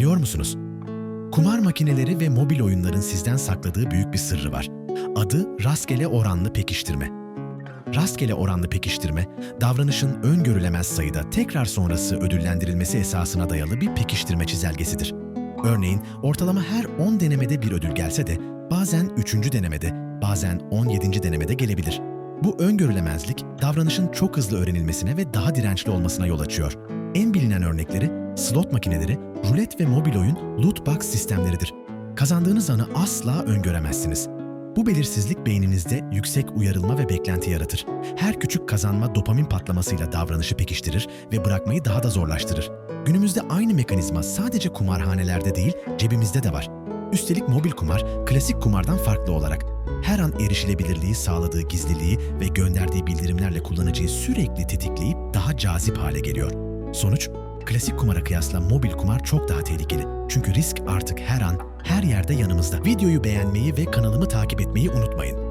Biliyor musunuz? Kumar makineleri ve mobil oyunların sizden sakladığı büyük bir sırrı var. Adı rastgele oranlı pekiştirme. Rastgele oranlı pekiştirme, davranışın öngörülemez sayıda tekrar sonrası ödüllendirilmesi esasına dayalı bir pekiştirme çizelgesidir. Örneğin ortalama her 10 denemede bir ödül gelse de bazen 3. denemede, bazen 17. denemede gelebilir. Bu öngörülemezlik davranışın çok hızlı öğrenilmesine ve daha dirençli olmasına yol açıyor. En bilinen örnekleri slot makineleri, rulet ve mobil oyun loot box sistemleridir. Kazandığınız anı asla öngöremezsiniz. Bu belirsizlik beyninizde yüksek uyarılma ve beklenti yaratır. Her küçük kazanma dopamin patlamasıyla davranışı pekiştirir ve bırakmayı daha da zorlaştırır. Günümüzde aynı mekanizma sadece kumarhanelerde değil, cebimizde de var. Üstelik mobil kumar, klasik kumardan farklı olarak her an erişilebilirliği sağladığı gizliliği ve gönderdiği bildirimlerle kullanıcıyı sürekli tetikleyip daha cazip hale geliyor. Sonuç, klasik kumara kıyasla mobil kumar çok daha tehlikeli. Çünkü risk artık her an, her yerde yanımızda. Videoyu beğenmeyi ve kanalımı takip etmeyi unutmayın.